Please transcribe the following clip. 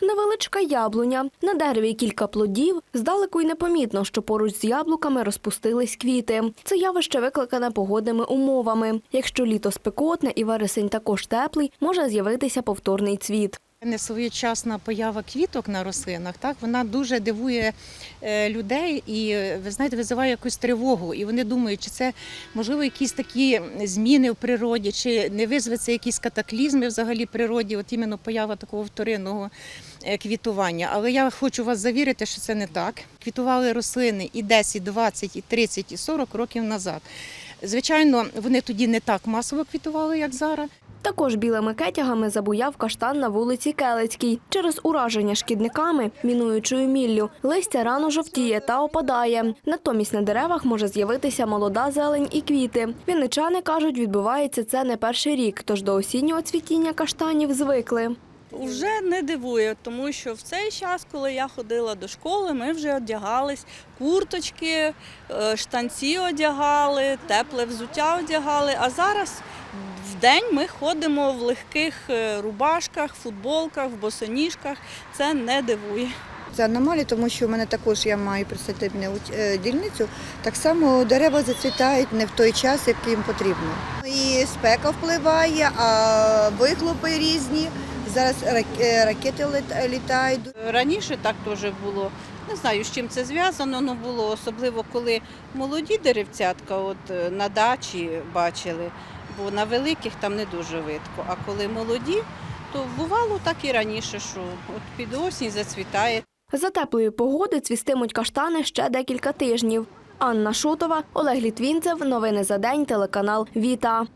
Невеличка яблуня. На дереві кілька плодів. Здалеку й непомітно, що поруч з яблуками розпустились квіти. Це явище викликане погодними умовами. Якщо літо спекотне і вересень також теплий, може з'явитися повторний цвіт. Несвоєчасна поява квіток на рослинах, так вона дуже дивує е, людей і ви знаєте, визиває якусь тривогу. І вони думають, чи це можливо якісь такі зміни в природі, чи не визветься якісь катаклізми взагалі в природі, от іменно поява такого вторинного е, квітування. Але я хочу вас завірити, що це не так. Квітували рослини і 10, 20, і 30, і 40 років назад. Звичайно, вони тоді не так масово квітували, як зараз. Також білими кетягами забуяв каштан на вулиці Келецькій. Через ураження шкідниками, мінуючою міллю, листя рано жовтіє та опадає. Натомість на деревах може з'явитися молода зелень і квіти. Вінничани кажуть, відбувається це не перший рік, тож до осіннього цвітіння каштанів звикли. Уже не дивує, тому що в цей час, коли я ходила до школи, ми вже одягались курточки, е, штанці одягали, тепле взуття одягали. А зараз день ми ходимо в легких е, рубашках, футболках, в босоніжках. Це не дивує. Це аномалія, тому що в мене також я маю представительну е, дільницю. Так само дерева зацвітають не в той час, як їм потрібно. І спека впливає, а вихлопи різні. Зараз е, ракети літають. Раніше так теж було. Не знаю, з чим це зв'язано, але було особливо, коли молоді деревцятка от, на дачі бачили, бо на великих там не дуже видко. А коли молоді, то бувало так і раніше, що от під осінь зацвітає. За теплої погоди цвістимуть каштани ще декілька тижнів. Анна Шутова, Олег Літвінцев. Новини за день. Телеканал Віта.